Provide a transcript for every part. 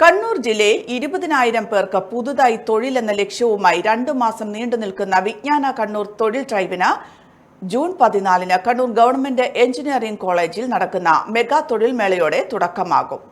കണ്ണൂർ ജില്ലയിൽ ഇരുപതിനായിരം പേർക്ക് പുതുതായി തൊഴിൽ എന്ന ലക്ഷ്യവുമായി രണ്ടു മാസം നീണ്ടു നിൽക്കുന്ന വിജ്ഞാന കണ്ണൂർ തൊഴിൽ ഡ്രൈവിന് ജൂൺ പതിനാലിന് കണ്ണൂർ ഗവൺമെന്റ് എഞ്ചിനീയറിംഗ് കോളേജിൽ നടക്കുന്ന മെഗാ തൊഴിൽ മേളയോടെ തുടക്കമാകും.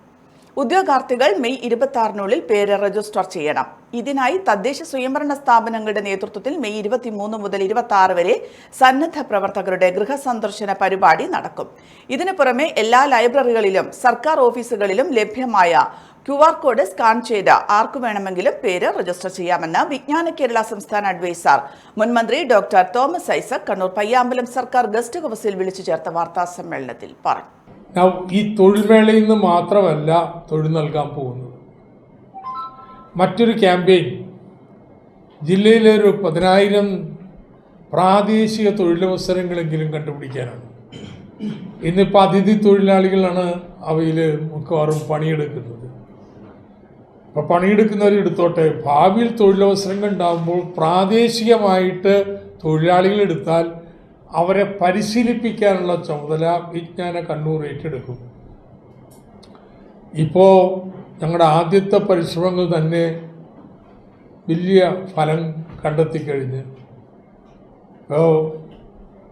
ഉദ്യോഗാർത്ഥികൾ മെയ് ഇരുപത്തി ആറിനുള്ളിൽ പേര് രജിസ്റ്റർ ചെയ്യണം. ഇതിനായി തദ്ദേശ സ്വയംഭരണ സ്ഥാപനങ്ങളുടെ നേതൃത്വത്തിൽ മെയ് ഇരുപത്തിമൂന്ന് മുതൽ ഇരുപത്തി ആറ് വരെ സന്നദ്ധ പ്രവർത്തകരുടെ ഗൃഹസന്ദർശന പരിപാടി നടക്കും. ഇതിനു പുറമെ എല്ലാ ലൈബ്രറികളിലും സർക്കാർ ഓഫീസുകളിലും ലഭ്യമായ ക്യു ആർ കോഡ് സ്കാൻ ചെയ്ത് ആർക്കു വേണമെങ്കിലും പേര് രജിസ്റ്റർ ചെയ്യാമെന്ന് വിജ്ഞാന കേരള സംസ്ഥാന അഡ്വൈസർ മുൻമന്ത്രി ഡോക്ടർ തോമസ് ഐസക് കണ്ണൂർ പയ്യാമ്പലം സർക്കാർ ഗസ്റ്റ് ഹൌസിൽ വിളിച്ചു ചേർത്ത വാർത്താ സമ്മേളനത്തിൽ പറഞ്ഞു. ഈ തൊഴിൽമേളയിൽ നിന്ന് മാത്രമല്ല തൊഴിൽ നൽകാൻ പോകുന്നത്. മറ്റൊരു ക്യാമ്പയിൻ. ജില്ലയിലെ ഒരു പതിനായിരം പ്രാദേശിക തൊഴിലവസരങ്ങളെങ്കിലും കണ്ടുപിടിക്കാനാണ്. ഇന്നിപ്പോൾ അതിഥി തൊഴിലാളികളാണ് അവയിൽ മിക്കവാറും പണിയെടുക്കുന്നത്. അപ്പോൾ പണിയെടുക്കുന്നവർ എടുത്തോട്ടെ ഭാവിയിൽ തൊഴിലവസരങ്ങൾ ഉണ്ടാകുമ്പോൾ പ്രാദേശികമായിട്ട് തൊഴിലാളികൾ എടുത്താൽ അവരെ പരിശീലിപ്പിക്കാനുള്ള ചുമതല വിജ്ഞാന കണ്ണൂർ ഏറ്റെടുക്കും. ഇപ്പോൾ ഞങ്ങളുടെ ആദ്യത്തെ പരിശ്രമങ്ങൾ തന്നെ വലിയ ഫലം കണ്ടെത്തിക്കഴിഞ്ഞ്. ഇപ്പോൾ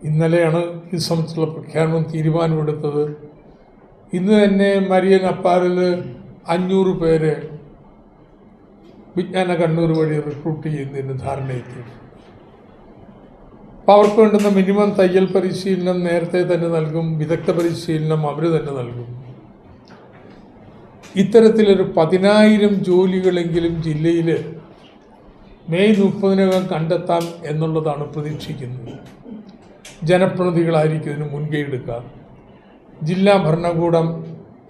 ഇന്നലെയാണ് ഈ സംബന്ധിച്ചുള്ള പ്രഖ്യാപനം തീരുമാനമെടുത്തത്. ഇന്ന് തന്നെ മരിയൻ അപ്പാറിൽ അഞ്ഞൂറ് പേരെ വിജ്ഞാന കണ്ണൂർ വഴി റിക്രൂട്ട് ചെയ്യുന്നതിന് ധാരണയെത്തി അപ്പോൾ അവർക്ക് വേണ്ടുന്ന മിനിമം തയ്യൽ പരിശീലനം നേരത്തെ തന്നെ നൽകും വിദഗ്ധ പരിശീലനം അവർ തന്നെ നൽകും. ഇത്തരത്തിലൊരു പതിനായിരം ജോലികളെങ്കിലും ജില്ലയിൽ മെയ് മുപ്പതിനകം കണ്ടെത്താം എന്നുള്ളതാണ് പ്രതീക്ഷിക്കുന്നത്. ജനപ്രതിനിധികളായിരിക്കും ഇതിന് മുൻകൈ എടുക്കുക. ജില്ലാ ഭരണകൂടം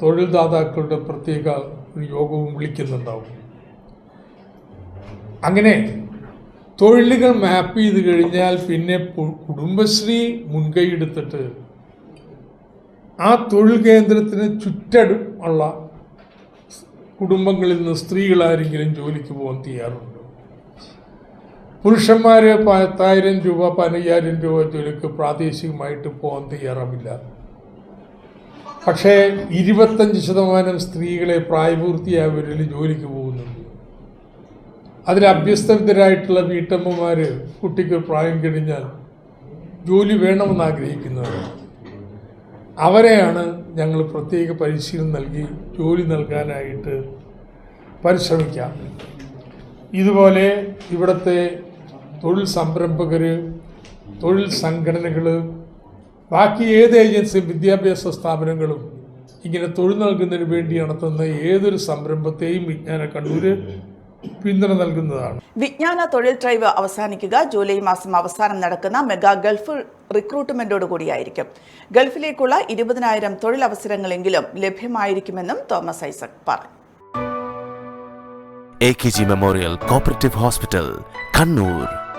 തൊഴിൽദാതാക്കളുടെ പ്രത്യേക ഒരു യോഗവും വിളിക്കുന്നുണ്ടാവും. അങ്ങനെ തൊഴിലുകൾ മാപ്പ് ചെയ്ത് കഴിഞ്ഞാൽ പിന്നെ കുടുംബശ്രീ മുൻകൈ എടുത്തിട്ട് ആ തൊഴിൽ കേന്ദ്രത്തിന് ചുറ്റടുമുള്ള കുടുംബങ്ങളിൽ നിന്ന് സ്ത്രീകളാരെങ്കിലും ജോലിക്ക് പോകാൻ തയ്യാറുണ്ട്. പുരുഷന്മാർ പത്തായിരം രൂപ പതിനയ്യായിരം രൂപ ജോലിക്ക് പ്രാദേശികമായിട്ട് പോകാൻ തയ്യാറാവില്ല. പക്ഷേ ഇരുപത്തഞ്ച് ശതമാനം സ്ത്രീകളെ പ്രായപൂർത്തിയായവരിൽ ജോലിക്ക് പോകുന്നുണ്ട് അതിൽ അഭ്യസ്തവിദ്യരായിട്ടുള്ള വീട്ടമ്മമാർ കുട്ടിക്ക് പ്രായം കഴിഞ്ഞാൽ ജോലി വേണമെന്ന് ആഗ്രഹിക്കുന്നവർ. അവരെയാണ് ഞങ്ങൾ പ്രത്യേക പരിശീലനം നൽകി ജോലി നൽകാനായിട്ട് പരിശ്രമിക്കാം. ഇതുപോലെ ഇവിടുത്തെ തൊഴിൽ സംരംഭകർ തൊഴിൽ സംഘടനകൾ ബാക്കി ഏത് ഏജൻസിയും വിദ്യാഭ്യാസ സ്ഥാപനങ്ങളും ഇങ്ങനെ തൊഴിൽ നൽകുന്നതിന് വേണ്ടി നടത്തുന്ന ഏതൊരു സംരംഭത്തെയും വിജ്ഞാന കണ്ണൂർ പിന്തുണ നൽകുന്നതാണ്. വിജ്ഞാന തൊഴിൽ ഡ്രൈവ് അവസാനിക്കുക. ജൂലൈ മാസം അവസാനം നടക്കുന്ന മെഗാ ഗൾഫ് റിക്രൂട്ട്മെന്റോട് കൂടിയായിരിക്കും. ഗൾഫിലേക്കുള്ള ഇരുപതിനായിരം തൊഴിലവസരങ്ങളെങ്കിലും ലഭ്യമായിരിക്കുമെന്നും തോമസ് ഐസക് പറഞ്ഞു. A K G memorial cooperative hospital Kannur